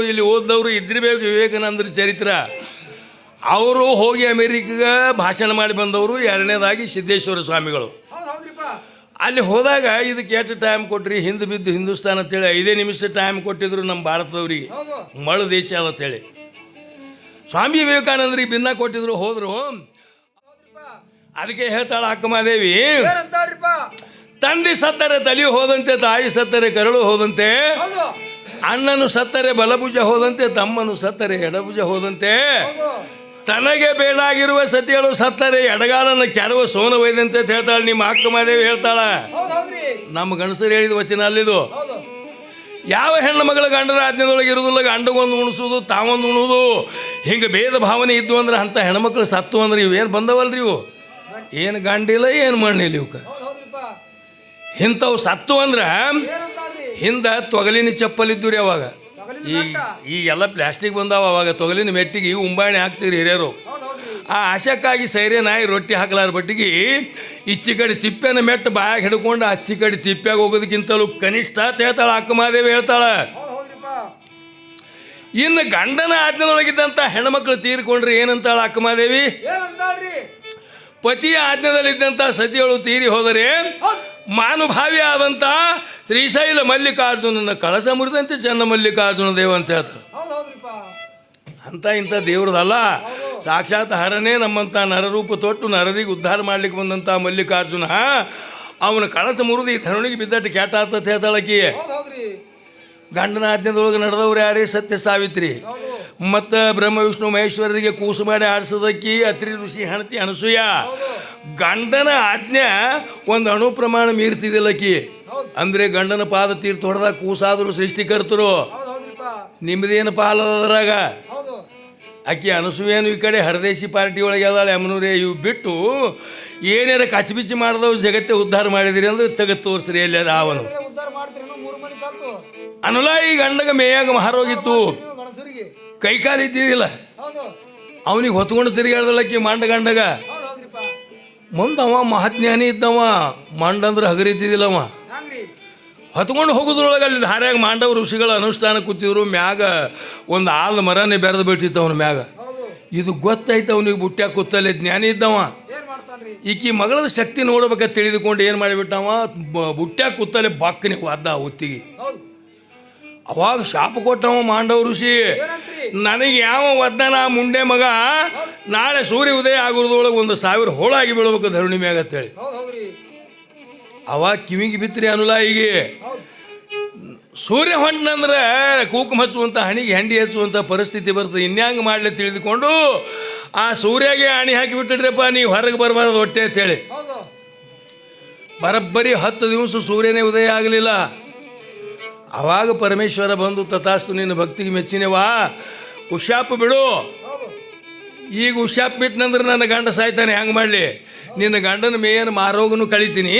ಇಲ್ಲಿ ಓದಿದವರು ಇದ್ದಿರಬೇಕು ವಿವೇಕಾನಂದರ ಚರಿತ್ರ. ಅವರು ಹೋಗಿ ಅಮೇರಿಕಾಗ ಭಾಷಣ ಮಾಡಿ ಬಂದವರು ಎರಡನೇದಾಗಿ ಸಿದ್ದೇಶ್ವರ ಸ್ವಾಮಿಗಳು. ಅಲ್ಲಿ ಹೋದಾಗ ಇದಕ್ಕೆ ಎಷ್ಟು ಟೈಮ್ ಕೊಟ್ರಿ? ಹಿಂದೆ ಬಿದ್ದು ಹಿಂದೂಸ್ತಾನ್ ಅಂತೇಳಿ ಐದೇ ನಿಮಿಷ ಟೈಮ್ ಕೊಟ್ಟಿದ್ರು ನಮ್ಮ ಭಾರತದವರಿಗೆ. ಮಳು ದೇಶ ಅಂತೇಳಿ ಸ್ವಾಮಿ ವಿವೇಕಾನಂದರಿಗೆ ಭಿನ್ನ ಕೊಟ್ಟಿದ್ರು ಹೋದ್ರು. ಅದಕ್ಕೆ ಹೇಳ್ತಾಳ ಅಕ್ಕಮಾದೇವಿ ತಂದೆ ಸತ್ತರೆ ತಲೆ ಹೋದಂತೆ ತಾಯಿ ಸತ್ತರೆ ಕರಳು ಹೋದಂತೆ. ಹೌದು. ಅಣ್ಣನು ಸತ್ತರೆ ಬಲಭುಜ ಹೋದಂತೆ ತಮ್ಮನು ಸತ್ತರೆ ಎಡಭುಜ ಹೋದಂತೆ. ಹೌದು. ತನಗೆ ಬೇಡಾಗಿರುವ ಸತಿಗಳು ಸತ್ತರೆ ಎಡಗಾಲನ್ನು ಕೆರವ ಸೋನ ಒಯ್ದಂತೆ ಅಂತ ಹೇಳ್ತಾಳೆ ನಿಮ್ಮ ಅಕ್ಕ ಮಾದೇವಿ ಹೇಳ್ತಾಳ. ನಮ್ಮ ಗಂಡಸರು ಹೇಳಿದ ವಚನ ಅಲ್ಲಿದು. ಯಾವ ಹೆಣ್ಣು ಮಗಳ ಗಂಡನ ಆಜ್ಞೆದೊಳಗೆ ಇರುವುದಿಲ್ಲ ಗಂಡಗೊಂದು ಉಣಿಸೋದು ತಾವೊಂದು ಉಣೋದು ಹಿಂಗೆ ಭೇದ ಭಾವನೆ ಇದ್ದು ಅಂದ್ರೆ ಅಂಥ ಹೆಣ್ಮಕ್ಳು ಸತ್ತು ಅಂದ್ರೆ ಇವೇನು ಬಂದವಲ್ರಿ ಇವು? ಏನು ಗಂಡಿಲ್ಲ ಏನು ಮಣ್ಣಿಲ್ಲ ಇವಕ್ಕೆ ಇಂಥವು ಸತ್ತು ಅಂದ್ರೆ ಹಿಂದೆ ತೊಗಲಿನ ಚಪ್ಪಲಿದ್ದು ರೀ ಅವಾಗ. ಈ ಈಗ ಎಲ್ಲ ಪ್ಲಾಸ್ಟಿಕ್ ಬಂದಾವ ಅವಾಗ ತೊಗಲಿನ ಮೆಟ್ಟಿಗೆ ಉಂಬಾಣಿ ಹಾಕ್ತೀರಿ ಹಿರಿಯರು. ಆ ಆಶಕ್ಕಾಗಿ ಸೈರೆ ನಾಯಿ ರೊಟ್ಟಿ ಹಾಕಲಾರ ಬಟ್ಟಿಗೆ ಇಚ್ಚಿ ಕಡೆ ತಿಪ್ಪೆನ ಮೆಟ್ಟು ಬಾಯಾಗ ಹಿಡ್ಕೊಂಡು ಅಚ್ಚಿ ಕಡೆ ತಿಪ್ಪ್ಯಾಗ ಹೋಗೋದಕ್ಕಿಂತಲೂ ಕನಿಷ್ಠ ತೇತಾಳ ಅಕ್ಕ ಅಕ್ಕಮಾದೇವಿ ಹೇಳ್ತಾಳ ಇನ್ನು ಗಂಡನ ಆಜ್ಞದೊಳಗಿದ್ದಂಥ ಹೆಣ್ಮಕ್ಳು ತೀರಿಕೊಂಡ್ರೆ ಏನಂತಾಳೆ ಅಕ್ಕಮಾದೇವಿ ಪತಿಯ ಆಜ್ಞದಲ್ಲಿದ್ದಂಥ ಸತಿಗಳು ತೀರಿ ಹೋದರೆ ಹೌದು. ಮಾನುಭಾವಿ ಆದಂಥ ಶ್ರೀಶೈಲ ಮಲ್ಲಿಕಾರ್ಜುನನ ಕಳಸ ಮುರಿದಂತೆ ಚೆನ್ನ ಮಲ್ಲಿಕಾರ್ಜುನ ದೇವ ಅಂತ ಹೇಳ್ತಾರೆ ಅಂತ ಇಂಥ ದೇವ್ರದಲ್ಲ. ಸಾಕ್ಷಾತ್ ಹರನೇ ನಮ್ಮಂಥ ನರರೂಪ ತೊಟ್ಟು ನರರಿಗೆ ಉದ್ಧಾರ ಮಾಡ್ಲಿಕ್ಕೆ ಬಂದಂಥ ಮಲ್ಲಿಕಾರ್ಜುನ. ಅವನ ಕಳಸ ಮುರಿದು ಈ ಧರಣಿಗೆ ಬಿದ್ದಟ್ಟು ಕೆಟ್ಟ ಆತತ್ ಹೇಳ್ತಾಳಕಿ ಗಂಡನ ಆಜ್ಞದೊಳಗೆ ನಡೆದವ್ರು ಯಾರೇ ಸತ್ಯ ಸಾವಿತ್ರಿ. ಮತ್ತು ಬ್ರಹ್ಮ ವಿಷ್ಣು ಮಹೇಶ್ವರರಿಗೆ ಕೂಸು ಮಾಡಿ ಆಡಿಸೋದಕ್ಕಿ ಅತ್ರಿ ಋಷಿ ಹಣತಿ ಅನಸೂಯ. ಗಂಡನ ಆಜ್ಞೆ ಒಂದು ಅಣು ಪ್ರಮಾಣ ಮೀರ್ತಿದಿಲ್ಲ ಕಿ ಅಂದರೆ ಗಂಡನ ಪಾದ ತೀರ್ಥ ಹೊಡೆದಾಗ ಕೂಸಾದ್ರು ಸೃಷ್ಟಿಕರ್ತರು. ನಿಮ್ಮದೇನು ಹೌದು. ಆಕಿ ಅನಸೂಯೇನು ಈ ಕಡೆ ಹರದೇಶಿ ಪಾರ್ಟಿ ಒಳಗೆ ಅದಾಳೆ ಅಮ್ಮನೂರೇ ಇವು ಬಿಟ್ಟು ಏನೇನು ಕಚ್ಬಿಚ್ಚಿ ಮಾಡಿದವು ಜಗತ್ತೇ ಉದ್ಧಾರ ಮಾಡಿದಿರಿ ಅಂದ್ರೆ ತೆಗೆದು ತೋರಿಸ್ರಿ ಎಲ್ಲ ಕಲ್ತು ಅನುಲ ಈ ಗಂಡಗ ಮೇಯಾಗ ಮಾರೋಗಿತ್ತು ಕೈಕಾಲಿದ್ದಿದ್ದಿಲ್ಲ ಇದ್ದಿದ್ದಿಲ್ಲ ಅವನಿಗೆ ಹೊತ್ಕೊಂಡು ತಿರುಗಾಡ್ದಲ್ಲಕ್ಕಿ ಮಂಡ ಗಂಡಗ. ಮುಂದವ ಮಹಾಜ್ಞಾನಿ ಇದ್ದವ ಮಂಡಂದ್ರೆ ಅವ ಹೊತ್ಕೊಂಡು ಹೋಗೋದ್ರೊಳಗೆ ಅಲ್ಲಿ ಧಾರ್ಯಾಗ ಮಾಂಡವ ಋಷಿಗಳ ಅನುಷ್ಠಾನ ಕೂತಿದ್ರು ಮ್ಯಾಗ ಒಂದು ಆಲ್ ಮರನೇ ಬೆರೆದು ಬಿಟ್ಟಿತ್ತು ಅವನ ಮ್ಯಾಗ. ಇದು ಗೊತ್ತಾಯ್ತು ಅವನಿಗೆ ಬುಟ್ಟ್ಯಾಗ ಕೂತಲ್ಲಿ ಜ್ಞಾನಿ ಇದ್ದವ. ಈಕಿ ಮಗಳದ ಶಕ್ತಿ ನೋಡ್ಬೇಕ ತಿಳಿದುಕೊಂಡು ಏನು ಮಾಡಿಬಿಟ್ಟವ? ಬುಟ್ಟ್ಯಾಗ ಕೂತಲ್ಲಿ ಬಾಕ್ಕನಿ ಒದ್ದ ಹೊತ್ತಿಗೆ. ಅವಾಗ ಶಾಪ ಕೊಟ್ಟವ ಮಾಂಡವ ಋಷಿ. ನನಗೆ ಯಾವ ಒದ್ದನ ಮುಂಡೆ ಮಗ? ನಾಳೆ ಸೂರ್ಯ ಉದಯ ಆಗೋದ್ರೊಳಗೆ ಒಂದು ಸಾವಿರ ಹೋಳಾಗಿ ಬೀಳ್ಬೇಕು ಧರಣಿ ಮ್ಯಾಗ ಅಂತೇಳಿ ಅವಾಗ ಕಿವಿಗೆ ಬಿತ್ತರಿ ಅನುಲಾಯಿಗೆ ಹೌದು ಸೂರ್ಯ ಹೊಣ್ಣಂದ್ರೆ ಕೂಕು ಹಚ್ಚುವಂಥ ಹಣಿಗೆ ಹೆಂಡಿ ಹಚ್ಚುವಂಥ ಪರಿಸ್ಥಿತಿ ಬರ್ತದೆ. ಇನ್ಯಾಂಗ ಮಾಡಲಿ ತಿಳಿದುಕೊಂಡು ಆ ಸೂರ್ಯಗೆ ಹಣಿ ಹಾಕಿ ಬಿಟ್ಟಿಡ್ರಪ್ಪ ನೀವು ಹೊರಗೆ ಬರಬಾರದು ಹೊಟ್ಟೆ ಅಂತೇಳಿ ಬರಬ್ಬರಿ ಹತ್ತು ದಿವಸ ಸೂರ್ಯನೇ ಉದಯ ಆಗಲಿಲ್ಲ. ಅವಾಗ ಪರಮೇಶ್ವರ ಬಂದು ತಥಾಸ್ತು ನಿನ್ನ ಭಕ್ತಿಗೆ ಮೆಚ್ಚಿನವಾ ಹುಷಾಪು ಬಿಡು. ಈಗ ಹುಷಾಪ್ ಬಿಟ್ಟನಂದ್ರೆ ನನ್ನ ಗಂಡ ಸಾಯ್ತಾನೆ ಹೆಂಗೆ ಮಾಡಲಿ? ನಿನ್ನ ಗಂಡನ ಮೇಯನ ಮಾರೋಗನು ಕಳಿತೀನಿ.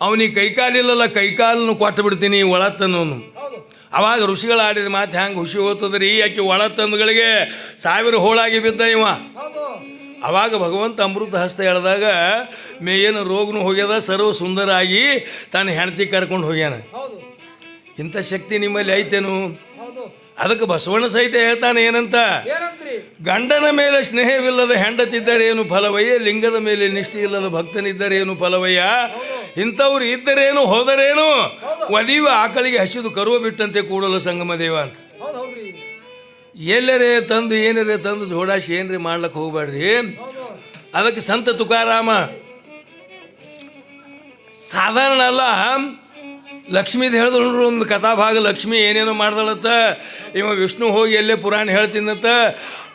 ಅವನಿಗೆ ಕೈಕಾಲಿಲ್ಲಲ್ಲ ಕೈಕಾಲನ್ನು ಕೊಟ್ಟು ಬಿಡ್ತೀನಿ ಹೌದು ಅವಾಗ ಋಷಿಗಳು ಆಡಿದ ಮಾತು ಹೆಂಗೆ ಹುಷಿ ಹೋಗ್ತದ್ರಿ? ಆಕೆ ಒಳ ತಂದುಗಳಿಗೆ ಸಾವಿರ ಹೋಳಾಗಿ ಬಿದ್ದ ಇವ. ಅವಾಗ ಭಗವಂತ ಅಮೃತ ಹಸ್ತ ಹೇಳಿದಾಗ ಮೇಯನ ರೋಗನು ಹೋಗ್ಯದ ಸರ್ವ ಸುಂದರ ಆಗಿ ತನ್ನ ಹೆಂಡತಿ ಕರ್ಕೊಂಡು ಹೋಗ್ಯಾನ. ಇಂಥ ಶಕ್ತಿ ನಿಮ್ಮಲ್ಲಿ ಐತೇನು? ಅದಕ್ಕೆ ಬಸವಣ್ಣ ಸಹಿತ ಹೇಳ್ತಾನೆ ಏನಂತ? ಗಂಡನ ಮೇಲೆ ಸ್ನೇಹವಿಲ್ಲದ ಹೆಂಡತಿದ್ದರೇನು ಫಲವಯ್ಯ? ಲಿಂಗದ ಮೇಲೆ ನಿಷ್ಠೆ ಇಲ್ಲದ ಭಕ್ತನಿದ್ದರೇನು ಫಲವಯ್ಯ? ಇಂಥವ್ರು ಇದ್ದರೇನು ಹೋದರೇನು? ಒದಿಯುವ ಆಕಳಿಗೆ ಹಸಿದು ಕರುವ ಬಿಟ್ಟಂತೆ ಕೂಡಲ ಸಂಗಮ ದೇವ ಅಂತ. ಎಲ್ಲರೇ ತಂದು ಏನರೇ ತಂದು ಜೋಡಾಸಿ ಏನ್ರಿ ಮಾಡ್ಲಕ್ಕೆ ಹೋಗ್ಬೇಡ್ರಿ ಅದಕ್ಕೆ ಸಂತ ತುಕಾರಾಮ. ಸಾಧಾರಣ ಅಲ್ಲ. ಲಕ್ಷ್ಮೀದು ಹೇಳಿದ್ರು ಒಂದು ಕಥಾಭಾಗ ಲಕ್ಷ್ಮಿ ಏನೇನೋ ಮಾಡ್ದಳತ್ತ. ಇವ ವಿಷ್ಣು ಹೋಗಿ ಎಲ್ಲೇ ಪುರಾಣ ಹೇಳ್ತಿದ್ದಂತ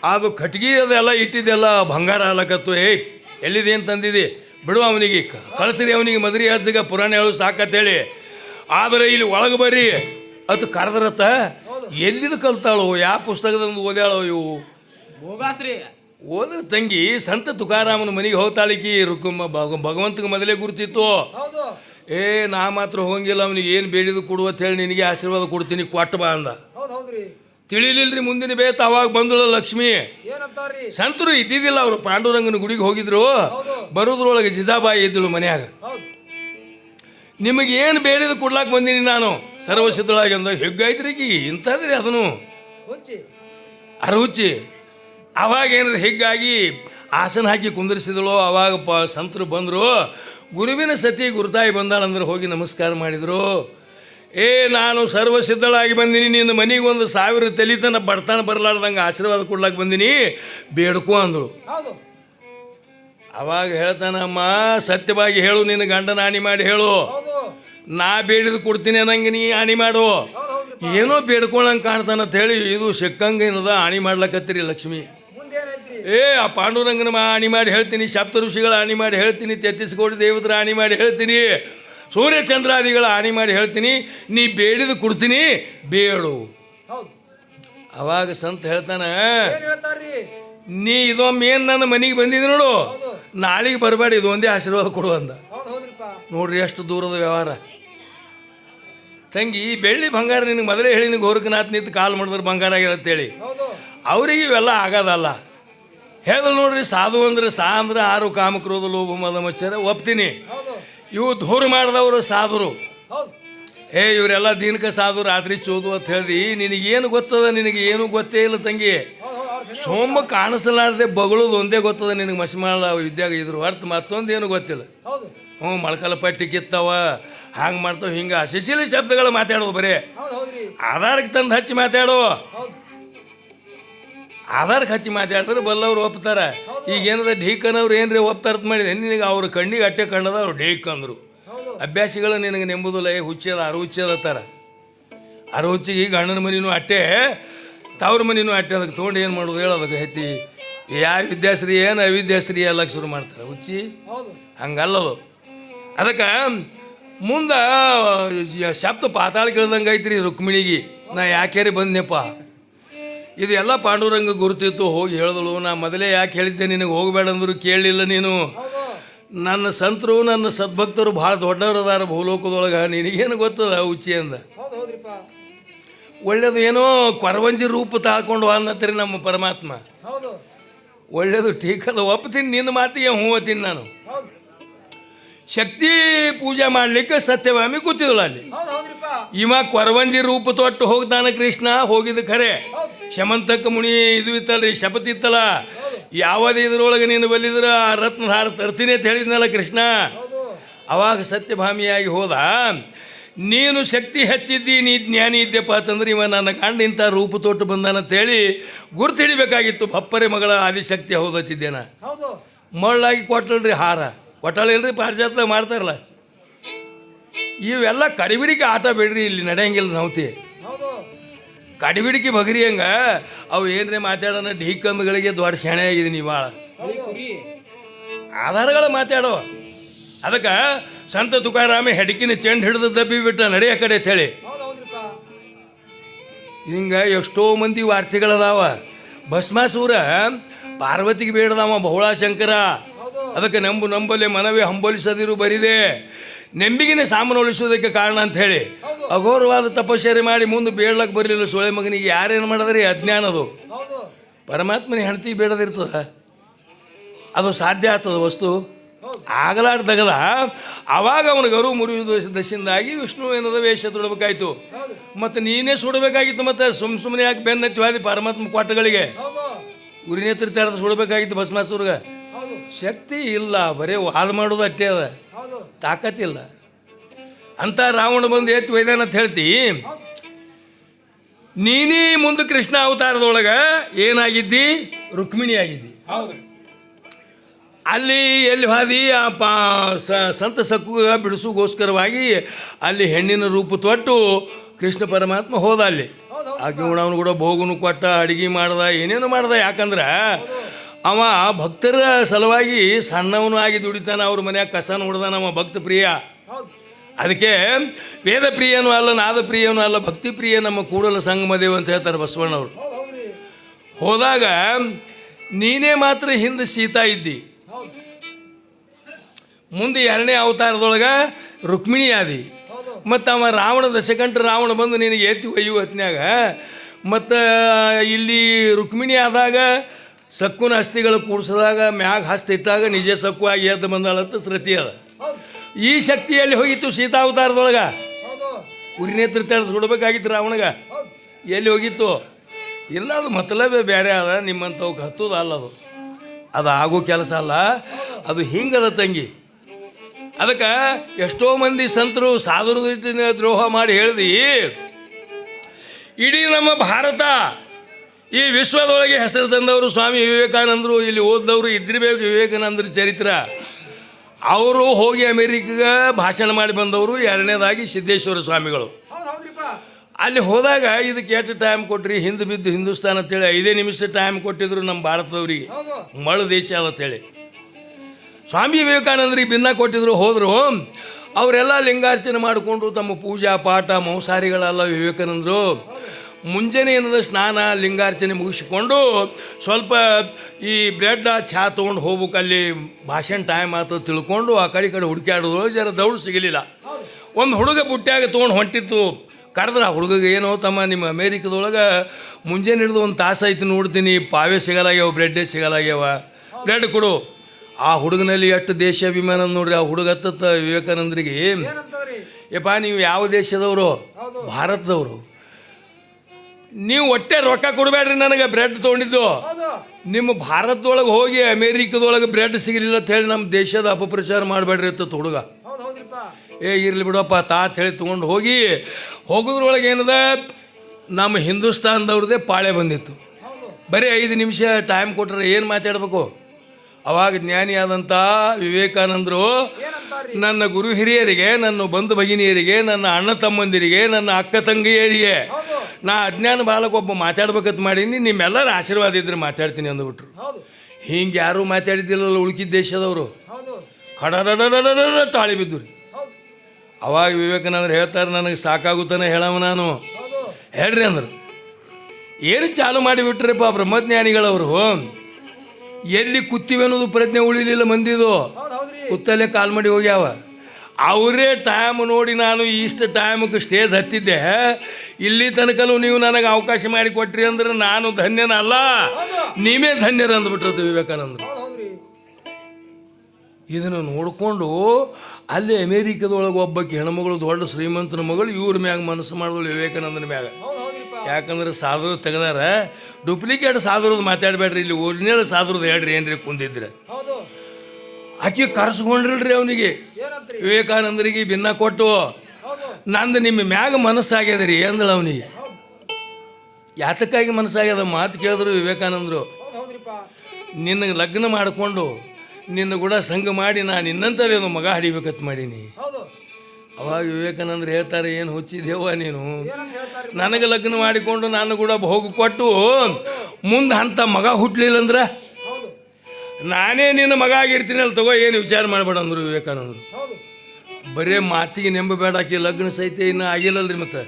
ಅದು ಕಟ್ಗಿ ಅದೆಲ್ಲ ಇಟ್ಟಿದ್ದೆಲ್ಲ ಬಂಗಾರ ಹಾಲಕತ್ತು. ಏಯ್ ಎಲ್ಲಿದೆ ಅಂತ ತಂದಿದೆ? ಬಿಡು ಅವನಿಗೆ. ಕಳಿಸ್ರಿ ಅವನಿಗೆ ಮದುವೆ ಹಜ್ಜಗ ಪುರಾಣ ಹೇಳು ಸಾಕತ್ತೇಳಿ. ಆದರೆ ಇಲ್ಲಿ ಒಳಗೆ ಬರ್ರಿ. ಅದು ಕರೆದ್ರತ್ತ. ಎಲ್ಲಿದು ಕಲ್ತಾಳು? ಯಾವ ಪುಸ್ತಕದಂದು ಓದ್ಯಾಳು ಇವು? ಭೋಗಾಸ್ರಿ ಹೋದ್ರೆ ತಂಗಿ ಸಂತ ತುಕಾರಾಮನ ಮನೆಗೆ ಹೋಗ್ತಾಳಿಕಿ ರುಕುಮ್ಮ ಭಗ ಭಗವಂತಗೆ ಮೊದಲೇ ಗುರುತಿತ್ತು. ಏ ನಾ ಮಾತ್ರ ಹೋಗಂಗಿಲ್ಲ ಅವನಿಗೆ ಏನು ಬೇಡಿದು ಕೊಡು ಅಂತ ಹೇಳಿ ನಿನಗೆ ಆಶೀರ್ವಾದ ಕೊಡ್ತೀನಿ ಕೊಟ್ಟ ಬಾ ಅಂದ. ಹೌದು ಹೌದ್ರಿ. ತಿಳಿಲಿಲ್ರಿ ಮುಂದಿನ ಬೇತ ಅವಾಗ ಬಂದಳು ಲಕ್ಷ್ಮಿ. ಸಂತರು ಇದ್ದಿದ್ದಿಲ್ಲ ಅವರು ಪಾಂಡುರಂಗನ ಗುಡಿಗೆ ಹೋಗಿದ್ರು. ಬರೋದ್ರೊಳಗೆ ಜಿಜಾಬಾಯಿ ಇದ್ದಳು ಮನ್ಯಾಗ. ನಿಮಗೆ ಏನು ಬೇಡಿದು ಕೊಡ್ಲಾಕ್ ಬಂದೀನಿ ನಾನು. ಸರ್ವಸಿದ್ಧಳಾಗಿ ಅಂದ ಹೆಗ್ಗಾಯ್ತ್ರಿ ಇಂಥದ್ರಿ ಅದನ್ನು ಹುಚ್ಚಿ. ಅರುಚಿ ಅವಾಗ ಏನಿದೆ ಹೆಗ್ಗಾಗಿ ಆಸನ ಹಾಕಿ ಕುಂದಿರಿಸಿದಳು. ಅವಾಗ ಪ ಸಂತರು ಬಂದರು ಗುರುವಿನ ಸತಿ ಗುರುತಾಯಿ ಬಂದಾಳಂದ್ರೆ ಹೋಗಿ ನಮಸ್ಕಾರ ಮಾಡಿದರು. ಏ ನಾನು ಸರ್ವಸಿದ್ಧಳಾಗಿ ಬಂದೀನಿ ನಿನ್ನ ಮನೆಗೆ ಒಂದು ಸಾವಿರ ತಲಿತನ ಬಡತನ ಬರಲಾರ್ದಂಗೆ ಆಶೀರ್ವಾದ ಕೊಡ್ಲಾಕ ಬಂದೀನಿ ಬೇಡ್ಕೊ ಅಂದಳು. ಹೌದು. ಅವಾಗ ಹೇಳ್ತಾನಮ್ಮ ಸತ್ಯವಾಗಿ ಹೇಳು ನಿನ್ನ ಗಂಡನ ಹಾನಿ ಮಾಡಿ ಹೇಳು. ನಾ ಬೇಡಿದ ಕೊಡ್ತೀನಿ ಅನ್ನಂಗೆ ನೀ ಹಾನಿ ಮಾಡು. ಏನೋ ಬೇಡ್ಕೊಳಂಗೆ ಕಾಣ್ತಾನಂತ ಹೇಳಿ ಇದು ಸಿಕ್ಕಂಗೆ ಏನದ ಹಾನಿ ಮಾಡ್ಲಕತ್ತೀರಿ ಲಕ್ಷ್ಮಿ. ಏ ಆ ಪಾಂಡುರಂಗನ ಹಾನಿ ಮಾಡಿ ಹೇಳ್ತೀನಿ ಸಪ್ತ ಋಷಿಗಳ ಹಾನಿ ಮಾಡಿ ಹೇಳ್ತೀನಿ ತೆತ್ತಿಸ್ಕೋಟಿ ದೇವತರ ಹಾನಿ ಮಾಡಿ ಹೇಳ್ತೀನಿ ಸೂರ್ಯಚಂದ್ರಾದಿಗಳ ಹಾನಿ ಮಾಡಿ ಹೇಳ್ತೀನಿ ನೀ ಬೇಡಿದ ಕೊಡ್ತೀನಿ ಬೇಡು. ಅವಾಗ ಸಂತ ಹೇಳ್ತಾನ ನೀ ಇದೊಮ್ಮೆ ಏನು ನನ್ನ ಮನೆಗೆ ಬಂದಿದ್ದೀನಿ ನೋಡು ನಾಳೆಗೆ ಬರಬೇಡ ಇದೊಂದೇ ಆಶೀರ್ವಾದ ಕೊಡು ಅಂದ. ನೋಡ್ರಿ ಎಷ್ಟು ದೂರದ ವ್ಯವಹಾರ. ತಂಗಿ ಬೆಳ್ಳಿ ಬಂಗಾರ ನಿನಗೆ ಮೊದಲೇ ಹೇಳಿ ನಿನಗೆ ಗೋರಖನಾಥ್ ನಿಂತು ಕಾಲು ಮಾಡಿದ್ರೆ ಬಂಗಾರ ಆಗ್ಯದ ಅಂತೇಳಿ. ಅವ್ರಿಗೆ ಇವೆಲ್ಲ ಆಗೋದಲ್ಲ. ಹೇಳಿದ್ರು ನೋಡ್ರಿ ಸಾಧು ಅಂದ್ರೆ ಸಾ ಅಂದ್ರೆ ಆರು ಕಾಮಕ್ರೋಧ ಲೋಭ ಮದ ಮಚ್ಚರ ಒಪ್ತೀನಿ. ಇವು ದೂರ ಮಾಡಿದವರು ಸಾಧುರು. ಏ ಇವರೆಲ್ಲ ದಿನಕ್ಕೆ ಸಾಧು ರಾತ್ರಿ ಚೋದು ಅಂತ ಹೇಳ್ದಿ ನಿನಗೇನು ಗೊತ್ತದ ನಿನಗೆ ಏನು ಗೊತ್ತೇ ಇಲ್ಲ ತಂಗಿ. ಸೋಮ ಕಾಣಿಸಲಾರ್ದೆ ಬಗಳೋದು ಒಂದೇ ಗೊತ್ತದ ನಿನಗೆ ಮಸಿಮಾಳ ವಿದ್ಯಾಗ ಇದ್ರ. ಹೊರ್ತು ಮತ್ತೊಂದು ಏನು ಗೊತ್ತಿಲ್ಲ ಹ್ಞೂ ಮೊಳಕಲ ಪಟ್ಟಿ ಕಿತ್ತವ ಹಾಂಗೆ ಮಾಡ್ತಾವ ಹಿಂಗೆ. ಅಶಶೀಲ ಶಬ್ದಗಳು ಮಾತಾಡೋದು ಬರೀ. ಆಧಾರಕ್ಕೆ ತಂದು ಹಚ್ಚಿ ಮಾತಾಡೋ. ಹೌದು ಖಚಿ ಮಾತಾಡ್ತಾರೆ, ಬಲ್ಲವ್ರು ಒಪ್ತಾರ. ಈಗ ಏನದ ಢೀಕನವ್ರು ಏನ್ರಿ ಅಂತ ಮಾಡಿದೆ? ನಿನಗೆ ಅವ್ರ ಕಣ್ಣಿಗೆ ಅಟ್ಟೆ ಕಂಡದ ಅವ್ರು ಢೀಕ್ ಅಂದರು. ಅಭ್ಯಾಸಿಗಳು ನಿನಗೆ ನೆಂಬುದಿಲ್ಲ ಏ ಹುಚ್ಚದ ಅರು ಹುಚ್ಚದತ್ತಾರ ಅರು ಹುಚ್ಚಿಗೆ ಈಗ ಅಣ್ಣನ ಮನಿನೂ ಅಟ್ಟೆ, ತವ್ರ ಮನಿನೂ ಅಟ್ಟೆ, ಅದಕ್ಕೆ ತೊಗೊಂಡು ಏನು ಮಾಡೋದು ಹೇಳೋದಕ್ಕೆ ಹೆತ್ತಿ. ಯಾವ ವಿದ್ಯಾಶ್ರೀ ಏನು ಅವಿದ್ಯಾಶ್ರೀ ಎಲ್ಲ ಶುರು ಮಾಡ್ತಾರೆ ಹುಚ್ಚಿ? ಹಂಗಲ್ಲದು ಅದಕ್ಕೆ ಮುಂದೆ ಶಬ್ದ ಪಾತಾಳ ಕೇಳ್ದಂಗೆ ಐತ್ರಿ ರುಕ್ಮಿಣಿಗೆ. ನಾ ಯಾಕ್ಯಾರಿ ಬಂದ್ನೆಪ್ಪ? ಇದು ಎಲ್ಲ ಪಾಂಡುರಂಗ ಗುರುತಿತ್ತು ಹೋಗಿ ಹೇಳಿದಳು ನಾ ಮೊದಲೇ ಯಾಕೆ ಹೇಳಿದ್ದೆ ನಿನಗೆ ಹೋಗಬೇಡ ಅಂದ್ರು ಕೇಳಲಿಲ್ಲ ನೀನು. ನನ್ನ ಸಂತರು ನನ್ನ ಸದ್ಭಕ್ತರು ಭಾಳ ದೊಡ್ಡವರು ಅದಾರ ಭೂಲೋಕದೊಳಗೆ ನಿನಗೇನು ಗೊತ್ತದ ಉಚ್ಚಿ ಅಂದ? ಒಳ್ಳೇದು ಏನೋ ಕೊರವಂಜಿ ರೂಪ ತಾಳ್ಕೊಂಡು ಅನ್ನತ್ರಿ ನಮ್ಮ ಪರಮಾತ್ಮ. ಒಳ್ಳೇದು ಟೀಕದ ಒಪ್ತೀನಿ ನಿನ್ನ ಮಾತಿಗೆ ಹ್ಞೂ ಅತ್ತೀನಿ ನಾನು. ಶಕ್ತಿ ಪೂಜೆ ಮಾಡಲಿಕ್ಕೆ ಸತ್ಯವಾಮಿ ಕೂತಿದ್ಳು ಅಲ್ಲಿ. ಇವ ಕೊರವಂಜಿ ರೂಪ ತೊಟ್ಟು ಹೋಗ್ತಾನೆ ಕೃಷ್ಣ ಹೋಗಿದ್ದು ಖರೆ. ಶಮಂತಕ ಮುನಿ ಇದು ಇತ್ತಲ್ರಿ ಶಪಥ ಇತ್ತಲ್ಲ? ಯಾವದೇ ಇದ್ರೊಳಗೆ ನೀನು ಬಲ್ಲಿದ್ರ ಆ ರತ್ನಧಾರ ತರ್ತೀನಿ ಅಂತ ಹೇಳಿದ್ನಲ್ಲ ಕೃಷ್ಣ. ಅವಾಗ ಸತ್ಯಭಾಮಿಯಾಗಿ ಹೋದ ನೀನು ಶಕ್ತಿ ಹೆಚ್ಚಿದ್ದಿ ನೀ ಜ್ಞಾನಿ ಇದ್ದೆಪ್ಪ ಅಂತಂದ್ರೆ ಇವ ನನ್ನ ಗಂಡ ಇಂಥ ರೂಪ ತೊಟ್ಟು ಬಂದಾನಂತೇಳಿ ಗುರ್ತು ಹಿಡಿಬೇಕಾಗಿತ್ತು. ಪಪ್ಪರೆ ಮಗಳ ಆದಿಶಕ್ತಿ ಹೌದತ್ತಿದ್ದೇನ ಹೌದು. ಮಳ್ಳಾಗಿ ಕೊಟ್ಟಲ್ರಿ ಹಾರ. ಕೊಟ್ಟಲ್ಲೇನ್ರಿ ಪಾರಿಜಾತ ಮಾಡ್ತಾರಲ್ಲ? ಇವೆಲ್ಲ ಕಡಿಬಿಡಿಕೆ ಆಟ ಬೇಡ್ರಿ ಇಲ್ಲಿ ನಡೆಯಂಗಿಲ್ಲ ನೌತಿ. ಕಡಿಬಿಡಿಕೆ ಬಗರಿ ಹಂಗ. ಅವು ಏನ್ರಿ ಮಾತಾಡೋಣ? ಡಿಕಂಬಿಗಳಿಗೆ ದೊಡ್ಡ ಶೆಣೆ ಆಗಿದ್ದೀನಿ ಭಾಳ ಆಧಾರಗಳ ಮಾತಾಡೋ. ಅದಕ್ಕೆ ಸಂತ ತುಕಾರಾಮಿ ಹೆಡಕಿನ ಚೆಂಡು ಹಿಡಿದು ದಬ್ಬಿ ಬಿಟ್ಟ ನಡೆಯ ಕಡೆ ಹೇಳಿ ಹಿಂಗೆ ಎಷ್ಟೋ ಮಂದಿ ವಾರ್ತೆಗಳದಾವ. ಭಸ್ಮಾಸೂರ ಪಾರ್ವತಿಗೆ ಬೇಡದವ ಬಹುಳಾಶಂಕರ. ಶಂಕರ ಅದಕ್ಕೆ ನಂಬು ನಂಬಲೆ ಮನವಿ ಹಂಬಲಿಸದಿರು ಬರಿದೆ. ನೆಂಬಿಗಿನ ಸಾಮಾನೊಳಿಸೋದಕ್ಕೆ ಕಾರಣ ಅಂತ ಹೇಳಿ. ಅಘೋರವಾದ ತಪಶ್ಚರ್ಯ ಮಾಡಿ ಮುಂದೆ ಬೇಡ್ಲಕ್ಕೆ ಬರಲಿಲ್ಲ ಸೊಳೆ ಮಗನಿಗೆ. ಯಾರೇನು ಮಾಡಿದ್ರಿ? ಅಜ್ಞಾನ ಅದು ಪರಮಾತ್ಮನ ಹೆಂಡತಿ ಬೇಡದಿರ್ತದ. ಅದು ಸಾಧ್ಯ ಆಗ್ತದ ವಸ್ತು. ಆಗಲಾರ್ದಗದ ಆವಾಗ ಅವನ ಗರು ಮುರಿಯುವ ದಶಿಂದಾಗಿ ವಿಷ್ಣು ಏನದ ವೇಷ ತೊಡಬೇಕಾಯ್ತು. ಮತ್ತು ನೀನೇ ಸುಡಬೇಕಾಗಿತ್ತು ಮತ್ತು ಸುಮ್ ಸುಮ್ಮನೆ ಯಾಕೆ ಬೆನ್ನತ್ತಿ ಪರಮಾತ್ಮ ಕೊಟ್ಟಗಳಿಗೆ? ಉರಿನೇತ್ರ ತೆರೆದು ಸುಡಬೇಕಾಗಿತ್ತು ಭಸ್ಮಾಸುರ್ಗ. ಶಕ್ತಿ ಇಲ್ಲ ಬರೀ ವಾದ ಮಾಡೋದು ಅಷ್ಟೇ ಅದ. ತಾಕತ್ತಿಲ್ಲ ಅಂತ ರಾವಣ ಬಂದು ಎತ್ತಿ ಒಯ್ದಾನ ಅಂತ ಹೇಳ್ತಿ. ನೀನೇ ಮುಂದೆ ಕೃಷ್ಣ ಅವತಾರದೊಳಗೆ ಏನಾಗಿದ್ದಿ? ರುಕ್ಮಿಣಿ ಆಗಿದ್ದಿ. ಅಲ್ಲಿ ಎಲ್ಲಿ ಹಾದಿ? ಆ ಪಾ ಸ- ಸಂತ ಸಕ್ಕುಗ ಬಿಡಿಸೋಗೋಸ್ಕರವಾಗಿ ಅಲ್ಲಿ ಹೆಣ್ಣಿನ ರೂಪ ತೊಟ್ಟು ಕೃಷ್ಣ ಪರಮಾತ್ಮ ಹೋದ ಅಲ್ಲಿ. ಆಕೆ ಅವನು ಕೂಡ ಭೋಗನು ಕೊಟ್ಟ ಅಡುಗೆ ಮಾಡ್ದ ಏನೇನು ಮಾಡ್ದ. ಯಾಕಂದ್ರೆ ಅವ ಭಕ್ತರ ಸಲುವಾಗಿ ಸಣ್ಣವನು ಆಗಿ ದುಡಿತಾನೆ ಅವ್ರ ಮನ್ಯಾಗ ಕಸನ ಹೊಡ್ದಾನ ಅವ ಭಕ್ತ ಪ್ರಿಯ. ಅದಕ್ಕೆ ವೇದ ಪ್ರಿಯನೂ ಅಲ್ಲ ನಾದ ಪ್ರಿಯನೂ ಅಲ್ಲ ಭಕ್ತಿ ಪ್ರಿಯ ನಮ್ಮ ಕೂಡಲ ಸಂಗಮದೇವ ಅಂತ ಹೇಳ್ತಾರೆ ಬಸವಣ್ಣವರು. ಹೋದಾಗ ನೀನೇ ಮಾತ್ರ ಹಿಂದೆ ಸೀತಾ ಇದ್ದಿ. ಮುಂದೆ ಎರಡನೇ ಅವತಾರದೊಳಗೆ ರುಕ್ಮಿಣಿ ಆದಿ. ಮತ್ತು ಅವ ರಾವಣ ದಶಕಂಠ ರಾವಣ ಬಂದು ನಿನಗೆ ಎತ್ತಿ ಒಯ್ಯುವ ಹೊತ್ನ್ಯಾಗ. ಮತ್ತು ಇಲ್ಲಿ ರುಕ್ಮಿಣಿ ಆದಾಗ ಸಕ್ಕುನ ಹಸ್ತಿಗಳು ಕೂಡಿಸಿದಾಗ ಮ್ಯಾಗ ಹಸ್ತಿಟ್ಟಾಗ ನಿಜ ಸಕ್ಕು ಆಗಿ ಎದ್ದು ಬಂದಾಳಂತ ಶ್ರತಿ ಅದ. ಈ ಶಕ್ತಿಯಲ್ಲಿ ಹೋಗಿತ್ತು ಸೀತಾವತಾರದೊಳಗೆ ಉರಿನೇತ್ರ ತೆರೆದು ಸುಡಬೇಕಾಗಿತ್ತು ರಾವಣಗ ಎಲ್ಲಿ ಹೋಗಿತ್ತು? ಇಲ್ಲ ಅದು ಮತ್ತಲೇ ಬೇರೆ ಅದ ನಿಮ್ಮಂಥವ್ಕೆ ಹತ್ತುದು ಅಲ್ಲ ಅದು. ಅದು ಆಗೋ ಕೆಲಸ ಅಲ್ಲ. ಅದು ಹಿಂಗದ ತಂಗಿ. ಅದಕ್ಕೆ ಎಷ್ಟೋ ಮಂದಿ ಸಂತರು ಸಾಧುರ ದ್ರೋಹ ಮಾಡಿ ಹೇಳ್ದಿ ಇಡೀ ನಮ್ಮ ಭಾರತ ಈ ವಿಶ್ವದೊಳಗೆ ಹೆಸರು ತಂದವರು ಸ್ವಾಮಿ ವಿವೇಕಾನಂದರು ಇಲ್ಲಿ ಓದಿದವರು ಇದ್ದಿರಬೇಕು ವಿವೇಕಾನಂದರ ಚರಿತ್ರ. ಅವರು ಹೋಗಿ ಅಮೆರಿಕಾಗೆ ಭಾಷಣ ಮಾಡಿ ಬಂದವರು ಎರಡನೇದಾಗಿ ಸಿದ್ದೇಶ್ವರ ಸ್ವಾಮಿಗಳು. ಅಲ್ಲಿ ಹೋದಾಗ ಇದಕ್ಕೆ ಎಷ್ಟು ಟೈಮ್ ಕೊಟ್ರಿ? ಹಿಂದೆ ಬಿದ್ದು ಹಿಂದೂಸ್ತಾನ್ ಅಂತೇಳಿ ಐದೇ ನಿಮಿಷ ಟೈಮ್ ಕೊಟ್ಟಿದ್ರು ನಮ್ಮ ಭಾರತದವ್ರಿಗೆ. ಮಳ ದೇಶ ಹೇಳಿ. ಸ್ವಾಮಿ ವಿವೇಕಾನಂದರಿಗೆ ಭಿನ್ನ ಕೊಟ್ಟಿದ್ರು ಹೋದರು. ಅವರೆಲ್ಲ ಲಿಂಗಾರ್ಚನೆ ಮಾಡಿಕೊಂಡು ತಮ್ಮ ಪೂಜಾ ಪಾಠ ಮೌಸಾರಿಗಳೆಲ್ಲ ವಿವೇಕಾನಂದರು. ಮುಂಜಾನೆ ಏನದ ಸ್ನಾನ ಲಿಂಗಾರ್ಚನೆ ಮುಗಿಸಿಕೊಂಡು ಸ್ವಲ್ಪ ಈ ಬ್ರೆಡ್ ಚಹಾ ತೊಗೊಂಡು ಹೋಗ್ಬೇಕು. ಅಲ್ಲಿ ಭಾಷಣ ಟೈಮ್ ಆತು ತಿಳ್ಕೊಂಡು ಆ ಕಡೆ ಕಡೆ ಹುಡುಕಾಡೋದು ಜರ ದೌಡು ಸಿಗಲಿಲ್ಲ. ಒಂದು ಹುಡುಗ ಬುಟ್ಟಿಯಾಗ ತೊಗೊಂಡು ಹೊಂಟಿತ್ತು. ಕರೆದ್ರ ಆ ಹುಡುಗಗೆ ಏನೋ ತಮ್ಮ ನಿಮ್ಮ ಅಮೇರಿಕದೊಳಗೆ ಮುಂಜಾನೆ ಹಿಡಿದು ಒಂದು ತಾಸು ಆಯ್ತು ನೋಡ್ತೀನಿ. ಪಾವೇ ಸಿಗಲಾಗ್ಯಾವ ಬ್ರೆಡ್ಡೇ ಸಿಗಲಾಗ್ಯಾವ. ಬ್ರೆಡ್ ಕೊಡು. ಆ ಹುಡುಗನಲ್ಲಿ ಎಷ್ಟು ದೇಶಾಭಿಮಾನ ನೋಡ್ರಿ. ಆ ಹುಡುಗ ಹತ್ತತ್ತ ವಿವೇಕಾನಂದರಿಗೆ. ಏನು ಯಪ್ಪ ನೀವು ಯಾವ ದೇಶದವರು? ಭಾರತದವರು. ನೀವು ಒಟ್ಟೆ ರೊಕ್ಕ ಕೊಡಬೇಡ್ರಿ ನನಗೆ ಬ್ರೆಡ್ ತೊಗೊಂಡಿದ್ದು. ನಿಮ್ಮ ಭಾರತದೊಳಗೆ ಹೋಗಿ ಅಮೇರಿಕದೊಳಗೆ ಬ್ರೆಡ್ ಸಿಗಲಿಲ್ಲ ಅಂತ ಹೇಳಿ ನಮ್ಮ ದೇಶದ ಅಪಪ್ರಚಾರ ಮಾಡಬೇಡ್ರಿ ಅಂತ ಹುಡುಗ. ಏ ಇರ್ಲಿ ಬಿಡಪ್ಪ ತಾತ್ ಹೇಳಿ ತೊಗೊಂಡು ಹೋಗಿ ಹೋಗೋದ್ರೊಳಗೆ ಏನದ ನಮ್ಮ ಹಿಂದೂಸ್ತಾನದವ್ರದ್ದೇ ಪಾಳೆ ಬಂದಿತ್ತು. ಬರೀ ಐದು ನಿಮಿಷ ಟೈಮ್ ಕೊಟ್ಟರೆ ಏನು ಮಾತಾಡಬೇಕು? ಅವಾಗ ಜ್ಞಾನಿಯಾದಂಥ ವಿವೇಕಾನಂದರು ನನ್ನ ಗುರು ಹಿರಿಯರಿಗೆ ನನ್ನ ಬಂಧು ಭಗಿನಿಯರಿಗೆ ನನ್ನ ಅಣ್ಣ ತಮ್ಮಂದಿರಿಗೆ ನನ್ನ ಅಕ್ಕ ತಂಗಿಯರಿಗೆ ನಾ ಅಜ್ಞಾನ ಬಾಲಕ ಒಬ್ಬ ಮಾತಾಡ್ಬೇಕಂತ ಮಾಡೀನಿ ನಿಮ್ಮೆಲ್ಲರ ಆಶೀರ್ವಾದ ಇದ್ರೆ ಮಾತಾಡ್ತೀನಿ ಅಂದ್ಬಿಟ್ರು. ಹಿಂಗೆ ಯಾರೂ ಮಾತಾಡಿದ್ದಿಲ್ಲಲ್ಲ ಉಳ್ಕಿದ ದೇಶದವರು. ಕಡಡಡಡಡ ತಾಳಿ ಬಿದ್ದು ರೀ ಅವಾಗ ವಿವೇಕಾನಂದ್ರ ಹೇಳ್ತಾರೆ ನನಗೆ ಸಾಕಾಗುತ್ತಾನೆ ಹೇಳವ ನಾನು. ಹೇಳ್ರಿ ಅಂದ್ರೆ. ಏನು ಚಾಲು ಮಾಡಿಬಿಟ್ರಪ್ಪ ಬ್ರಹ್ಮಜ್ಞಾನಿಗಳವರು? ಎಲ್ಲಿ ಕೂತೀವಿ ಅನ್ನೋದು ಪ್ರಜ್ಞೆ ಉಳಿಲಿಲ್ಲ ಮಂದಿದು. ಕುತ್ತಲ್ಲೇ ಕಾಲ್ ಮಾಡಿ ಹೋಗ್ಯಾವ. ಅವರೇ ಟೈಮ್ ನೋಡಿ ನಾನು ಇಷ್ಟು ಟೈಮ್ಗೆ ಸ್ಟೇಜ್ ಹತ್ತಿದ್ದೆ. ಇಲ್ಲಿ ತನಕಲೂ ನೀವು ನನಗೆ ಅವಕಾಶ ಮಾಡಿ ಕೊಟ್ರಿ ಅಂದ್ರೆ ನಾನು ಧನ್ಯನಲ್ಲ. ಅಲ್ಲ ನೀವೇ ಧನ್ಯರು ಅಂದ್ಬಿಟ್ಟದ್ದು ವಿವೇಕಾನಂದರು. ಇದನ್ನು ನೋಡಿಕೊಂಡು ಅಲ್ಲಿ ಅಮೇರಿಕದೊಳಗೆ ಒಬ್ಬಕ್ಕೆ ಹೆಣ್ಮಗಳು ದೊಡ್ಡ ಶ್ರೀಮಂತನ ಮಗಳು ಇವ್ರ ಮ್ಯಾಗ ಮನಸ್ಸು ಮಾಡಿದಳು ವಿವೇಕಾನಂದನ ಮ್ಯಾಗ. ಯಾಕಂದ್ರೆ ಸಾಧುರು ತೆಗೆದಾರ. ಡೂಪ್ಲಿಕೇಟ್ ಸಾಧುರದು ಮಾತಾಡಬೇಡ್ರಿ. ಇಲ್ಲಿ ಒರಿಜಿನಲ್ ಸಾಧುರದು ಹೇಳ್ರಿ ಏನ್ರಿ ಕುಂದಿದ್ರೆ. ಹೌದು. ಆಕೆ ಕರೆಸ್ಕೊಂಡ್ರಲ್ರಿ ಅವನಿಗೆ. ವಿವೇಕಾನಂದರಿಗೆ ಭಿನ್ನ ಕೊಟ್ಟು. ನಂದು ನಿಮ್ಮ ಮ್ಯಾಗ ಮನಸ್ಸಾಗ್ಯದ್ರಿ ಅಂದಳ ಅವನಿಗೆ. ಯಾತಕ್ಕಾಗಿ ಮನಸ್ಸಾಗ್ಯದ ಮಾತು ಕೇಳಿದ್ರು ವಿವೇಕಾನಂದರು. ನಿನ್ನ ಲಗ್ನ ಮಾಡಿಕೊಂಡು ನಿನ್ನ ಕೂಡ ಸಂಘ ಮಾಡಿ ನಾನು ಇನ್ನಂಥದ್ದೇನು ಮಗ ಹಡಿಬೇಕಂತ ಮಾಡೀನಿ. ಅವಾಗ ವಿವೇಕಾನಂದ್ರು ಹೇಳ್ತಾರೆ ಏನು ಹುಚ್ಚಿದೇವ ನೀನು? ನನಗೆ ಲಗ್ನ ಮಾಡಿಕೊಂಡು ನಾನು ಕೂಡ ಹೋಗಿ ಕೊಟ್ಟು ಮುಂದೆ ಅಂಥ ಮಗ ಹುಟ್ಟಲಿಲ್ಲ ಅಂದ್ರೆ ನಾನೇ ನಿನ್ನ ಮಗ ಆಗಿರ್ತೀನಿ ಅಲ್ಲಿ ತಗೋ ಏನು ವಿಚಾರ ಮಾಡಬೇಡ ಅಂದರು ವಿವೇಕಾನಂದರು. ಬರೇ ಮಾತಿಗೆ ನೆಂಬಬೇಡ ಆಕಿ ಲಗ್ನ ಸಹಿತ ಇನ್ನೂ ಆಗಿಲ್ಲಲ್ರಿ ಮತ್ತೆ.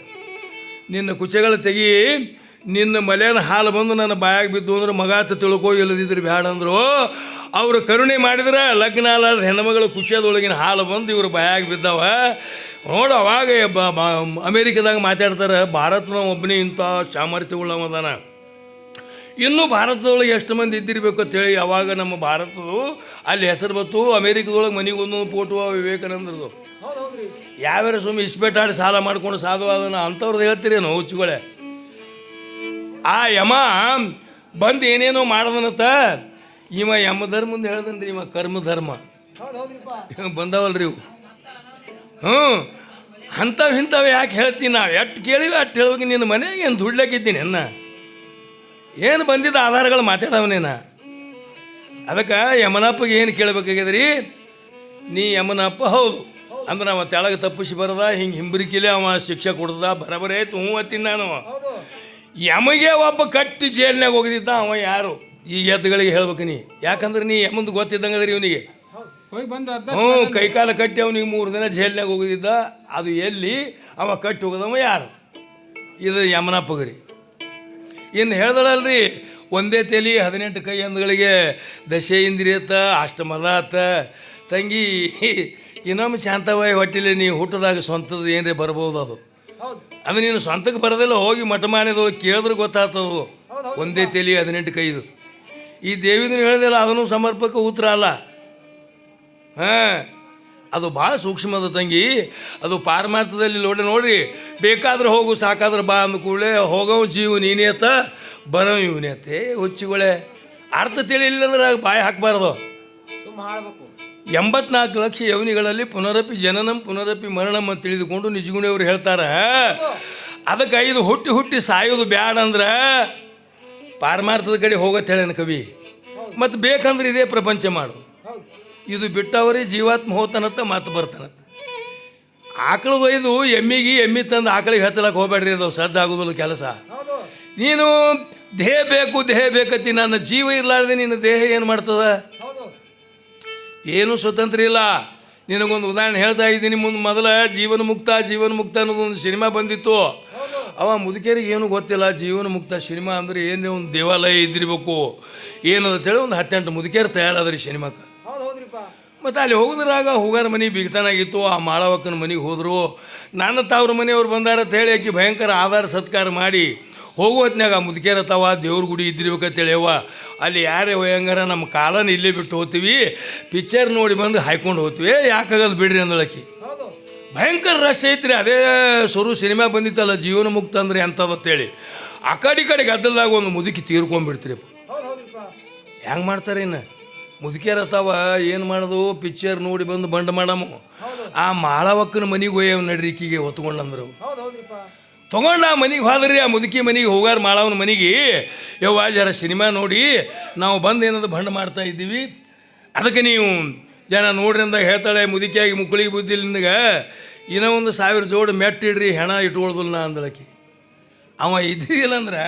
ನಿನ್ನ ಕುಚಗಳು ತೆಗಿ ನಿನ್ನ ಮಲೆನ ಹಾಲು ಬಂದು ನನ್ನ ಬಾಯಾಗಿ ಬಿದ್ದು ಅಂದ್ರೆ ಮಗ ಅಂತ ತಿಳ್ಕೊ ಇಲ್ಲದಿದ್ರೆ ಬೇಡ ಅಂದರು. ಅವರು ಕರುಣೆ ಮಾಡಿದ್ರೆ ಲಗ್ನ ಅಲ್ಲಾರ್ದ ಹೆಣ್ಮಗಳು ಕುಚಿಯದೊಳಗಿನ ಹಾಲು ಬಂದು ಇವರು ಬಾಯಾಗಿ ಬಿದ್ದಾವ. ನೋಡು ಅವಾಗ ಅಮೇರಿಕದಾಗ ಮಾತಾಡ್ತಾರೆ ಭಾರತದ ಒಬ್ಬನೇ ಇಂಥ ಸಾಮರ್ಥ್ಯವುಳ್ಳವದಾನ ಇನ್ನೂ ಭಾರತದೊಳಗೆ ಎಷ್ಟು ಮಂದಿ ಇದ್ದಿರಬೇಕು ಅಂತೇಳಿ ಯಾವಾಗ ನಮ್ಮ ಭಾರತದ್ದು, ಅಲ್ಲಿ ಹೆಸರು ಬತ್ತು ಅಮೇರಿಕದೊಳಗೆ ಮನೆಗೆ ಒಂದು ಫೋಟೋ ವಿವೇಕಾನಂದರದು ಹೌದ್ ಹೌದ್ರಿ ಯಾವ್ಯಾರ ಸುಮ್ಮನೆ ಇಸ್ಪೇಟಾಡಿ ಸಾಲ ಮಾಡ್ಕೊಂಡು ಸಾಧುವಾದನ ಅಂಥವ್ರದ್ದು ಹೇಳ್ತೀರೇನು ಹುಚ್ಚುಗಳೇ. ಆ ಯಮ ಬಂದು ಏನೇನೋ ಮಾಡ್ದನತ್ತ ಇವ ಯಮ ಧರ್ಮಂದು ಹೇಳ್ದನ್ರಿ ಇವ ಕರ್ಮ ಧರ್ಮ. ಹೌದ್ ಹೌದ್ರಿಪ್ಪ ಬಂದವಲ್ರಿ ಇವು. ಹ್ಞೂ ಅಂಥವು ಇಂಥವು ಯಾಕೆ ಹೇಳ್ತೀನಿ ನಾವು? ಎಷ್ಟು ಕೇಳಿವಿ ಅಷ್ಟು ಹೇಳ್ಬೇಕು ನಿನ್ನ ಮನೆಗೆ ಏನು ದುಡ್ಲಕ್ಕಿದ್ದೀನಿ ಅನ್ನ? ಏನು ಬಂದಿದ್ದ ಆಧಾರಗಳು ಮಾತಾಡವನೇನ ಅದಕ್ಕೆ ಯಮನಪ್ಪಗೆ ಏನು ಕೇಳಬೇಕಾಗಿದ್ರಿ ನೀ ಯಮನಪ್ಪ ಹೌದು. ಅಂದ್ರೆ ಅವ ತೆಳಗೆ ತಪ್ಪಿಸಿ ಬರದ ಹಿಂಗೆ ಹಿಂಬರಿಕಿಲೆ ಅವ ಶಿಕ್ಷೆ ಕೊಡ್ದ ಬರಬರೇ ಆಯ್ತು ಹ್ಞೂ ಅತ್ತೀನಿ ನಾನು ಯಮಗೆ ಒಬ್ಬ ಕಟ್ಟಿ ಜೇಲ್ನಾಗ ಹೋಗಿದ್ದ ಅವ ಯಾರು? ಈ ಎದ್ದುಗಳಿಗೆ ಹೇಳ್ಬೇಕು ನೀ. ಯಾಕಂದ್ರೆ ನೀ ಯಮಂದು ಗೊತ್ತಿದ್ದಂಗದ್ರಿ ಇವನಿಗೆ. ಹೌದು ಹೋಗಿ ಬಂದ ಹ್ಞೂ ಕೈಕಾಲ ಕಟ್ಟಿ ಅವನಿಗೆ ಮೂರು ದಿನ ಜೇಲ್ನಾಗ ಹೋಗಿದ್ದ. ಅದು ಎಲ್ಲಿ ಅವ ಕಟ್ಟಿ ಹೋಗದವ ಯಾರು? ಇದು ಯಮನಪ್ಪಗ್ರಿ. ಇನ್ನು ಹೇಳ್ದಳಲ್ರಿ ಒಂದೇ ತಲೆ ಹದಿನೆಂಟು ಕೈ ಅಂದಗಳಿಗೆ ದಶೆ ಇಂದ್ರಿಯತ ಅಷ್ಟಮದಾತ ತಂಗಿ ಇನ್ನೊಮ್ಮೆ ಶಾಂತವಾಯಿ ಹೊಟ್ಟಿಲಿ ನೀವು ಹುಟ್ಟದಾಗ ಸ್ವಂತದ ಏನ್ರಿ ಬರ್ಬೋದು ಅದು? ಅದು ನೀನು ಸ್ವಂತಕ್ಕೆ ಬರೋದಿಲ್ಲ ಹೋಗಿ ಮಠ ಮಾನ್ಯದೊಳಗೆ ಕೇಳಿದ್ರೆ ಗೊತ್ತಾಗ್ತದು ಒಂದೇ ತಲೆ ಹದಿನೆಂಟು ಕೈದು. ಈ ದೇವಿದನು ಹೇಳ್ದಿಲ್ಲ ಅದನ್ನು ಸಮರ್ಪಕ ಉತ್ತರ ಅಲ್ಲ. ಹಾಂ. ಅದು ಭಾಳ ಸೂಕ್ಷ್ಮದ ತಂಗಿ. ಅದು ಪಾರಮಾರ್ಥದಲ್ಲಿ ನೋಡಿ ನೋಡ್ರಿ ಬೇಕಾದ್ರೆ ಹೋಗು ಸಾಕಾದ್ರೆ ಬಾ ಅಂದ ಕೂಡಲೇ ಹೋಗೋ ಜೀವ ನೀನೇ ಅತ್ತ ಬರೋ ಇವನತೆ ಹುಚ್ಚುಗಳೇ. ಅರ್ಥ ತಿಳಿಲಿಲ್ಲ ಅಂದ್ರೆ ಬಾಯಿ ಹಾಕಬಾರ್ದು. ಎಂಬತ್ನಾಲ್ಕು ಲಕ್ಷ ಯವನಿಗಳಲ್ಲಿ ಪುನರಪಿ ಜನನಂ ಪುನರಪಿ ಮರಣಂ ಅಂತ ತಿಳಿದುಕೊಂಡು ನಿಜಗುಣಿಯವರು ಹೇಳ್ತಾರ. ಅದಕ್ಕೆ ಐದು ಹುಟ್ಟಿ ಹುಟ್ಟಿ ಸಾಯೋದು ಬ್ಯಾಡ ಅಂದ್ರೆ ಪಾರಮಾರ್ಥದ ಕಡೆ ಹೋಗತ್ತೆ ಹೇಳೇನು ಕವಿ ಮತ್ತು ಬೇಕಂದ್ರೆ ಇದೇ ಪ್ರಪಂಚ ಮಾಡು. ಇದು ಬಿಟ್ಟವರೇ ಜೀವಾತ್ಮ ಹೋತನತ್ತ ಮಾತು ಬರ್ತಾನತ್ತ ಆಕಳು ಒಯ್ದು ಎಮ್ಮಿಗೆ ಎಮ್ಮಿ ತಂದು ಆಕಳಿಗೆ ಹಚ್ಚಲಕ್ಕೆ ಹೋಗ್ಬೇಡ್ರಿ ಅದು ಸಜ್ಜಾಗೋದಿಲ್ಲ ಕೆಲಸ. ಹೌದು. ನೀನು ದೇಹ ಬೇಕು ದೇಹ ಬೇಕತ್ತಿ ನನ್ನ ಜೀವ ಇರಲಾರ್ದೆ ನಿನ್ನ ದೇಹ ಏನು ಮಾಡ್ತದ? ಏನು ಸ್ವತಂತ್ರ ಇಲ್ಲ. ನಿನಗೊಂದು ಉದಾಹರಣೆ ಹೇಳ್ತಾ ಇದ್ದೀನಿ ಮುಂದೆ ಮೊದಲ ಜೀವನ ಮುಕ್ತ ಜೀವನ ಮುಕ್ತ ಅನ್ನೋದು ಒಂದು ಸಿನಿಮಾ ಬಂದಿತ್ತು. ಅವ ಮುದುಕರಿಗೆ ಏನು ಗೊತ್ತಿಲ್ಲ ಜೀವನ ಮುಕ್ತ ಸಿನಿಮಾ ಅಂದರೆ ಏನೇ ಒಂದು ದೇವಾಲಯ ಇದ್ದಿರ್ಬೇಕು. ಏನಂತೇಳಿ ಒಂದು ಹತ್ತೆಂಟು ಮುದುಕಿಯರು ತಯಾರಾದ್ರಿ ಸಿನಿಮಾಕ್ಕೆ. ಮತ್ತು ಅಲ್ಲಿ ಹೋಗಿದ್ರಾಗ ಹೋಗಾರ ಮನೆ ಬಿಗ್ತಾನಾಗಿತ್ತು ಆ ಮಾಳವಕ್ಕನ ಮನೆಗೆ ಹೋದರು. ನನ್ನ ತಾವ್ರ ಮನೆಯವ್ರು ಬಂದಾರ ಅಂತ ಹೇಳಿ ಆಕಿ ಭಯಂಕರ ಆಧಾರ ಸತ್ಕಾರ ಮಾಡಿ ಹೋಗೋ ಮುದುಕೇರ ತವ ದೇವ್ರ ಗುಡಿ ಇದ್ದಿರ್ಬೇಕಂತೇಳ್ಯವ ಅಲ್ಲಿ ಯಾರೇ ಹೋಯಂಗಾರ ನಮ್ಮ ಕಾಲನ ಇಲ್ಲೇ ಬಿಟ್ಟು ಹೋಗ್ತೀವಿ ಪಿಕ್ಚರ್ ನೋಡಿ ಬಂದು ಹಾಯ್ಕೊಂಡು ಹೋಗ್ತೀವಿ. ಯಾಕಾಗಲ್ಲ ಬಿಡ್ರಿ ಅಂದಳಕಿ ಭಯಂಕರ ರಶ್ ಐತ್ರಿ ಅದೇ ಸೊರು ಸಿನಿಮಾ ಬಂದಿತ್ತಲ್ಲ ಜೀವನ ಮುಕ್ತ ಅಂದ್ರೆ ಎಂಥದತ್ತೇಳಿ ಆ ಕಡೆ ಈ ಕಡೆ ಗದ್ದಲ್ದಾಗ ಒಂದು ಮುದುಕಿ ತೀರ್ಕೊಂಡ್ಬಿಡ್ತೀರಿ ಹೆಂಗೆ ಮಾಡ್ತಾರೆ ಇನ್ನು? ಮುದುಕಿಯರ ತಾವ ಏನು ಮಾಡೋದು? ಪಿಕ್ಚರ್ ನೋಡಿ ಬಂದು ಬಂಡ್ ಮಾಡಮು. ಆ ಮಾಳವಕ್ಕನ ಮನೆಗೆ ಹೋಯವ್ ನಡ್ರಿ ಈಕಿಗೆ ಹೊತ್ಕೊಂಡಂದ್ರು. ತೊಗೊಂಡು ಆ ಮನೆಗೆ ಹೋದ್ರಿ ಆ ಮುದುಕಿ ಮನೆಗೆ ಹೋಗಾರ ಮಾಳವನ ಮನೆಗೆ. ಯವ್ವ ಜರ ಸಿನಿಮಾ ನೋಡಿ ನಾವು ಬಂದು ಏನದು ಬಂಡ ಮಾಡ್ತಾ ಇದ್ದೀವಿ. ಅದಕ್ಕೆ ನೀವು ಜನ ನೋಡ್ರಿ ಅಂದಾಗ ಹೇಳ್ತಾಳೆ ಮುದುಕಿಯಾಗಿ ಮುಕ್ಕಳಿಗೆ ಬುದ್ಧಿ ನಿನಗೆ ಇನ್ನೂ ಒಂದು ಸಾವಿರ ಜೋಡು ಮೆಟ್ಟಿಡ್ರಿ ಹೆಣ ಇಟ್ಕೊಳ್ದಿಲ್ಲ ನಾ ಅಂದಳಕಿ. ಅವ ಇದ್ದಿಲ್ಲ ಅಂದ್ರೆ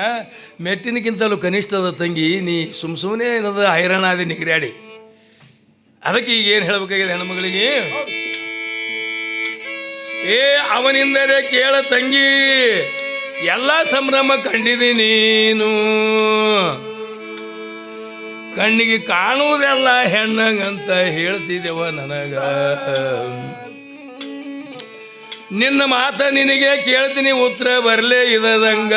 ಮೆಟ್ಟಿನಕ್ಕಿಂತಲೂ ಕನಿಷ್ಠದ ತಂಗಿ, ನೀ ಸುಮ್ ಸುಮ್ಮನೆ ಏನದ ಹೈರಾಣ ಅದಿ ನಿಗ್ರ್ಯಾಡಿ. ಅದಕ್ಕೆ ಈಗ ಏನು ಹೇಳಬೇಕಾಗಿದೆ ಹೆಣ್ಮಗಳಿಗೆ? ಏ, ಅವನಿಂದರೆ ಕೇಳ ತಂಗಿ, ಎಲ್ಲ ಸಂಭ್ರಮ ಕಂಡಿದಿ ನೀನು. ಕಣ್ಣಿಗೆ ಕಾಣುವುದೆಲ್ಲ ಹೆಣ್ಣಂಗಂತ ಹೇಳ್ತಿದ್ದೇವ ನನಗ. ನಿನ್ನ ಮಾತ ನಿನಗೆ ಕೇಳ್ತೀನಿ ಉತ್ತರ ಬರಲೇ ಇದರಂಗ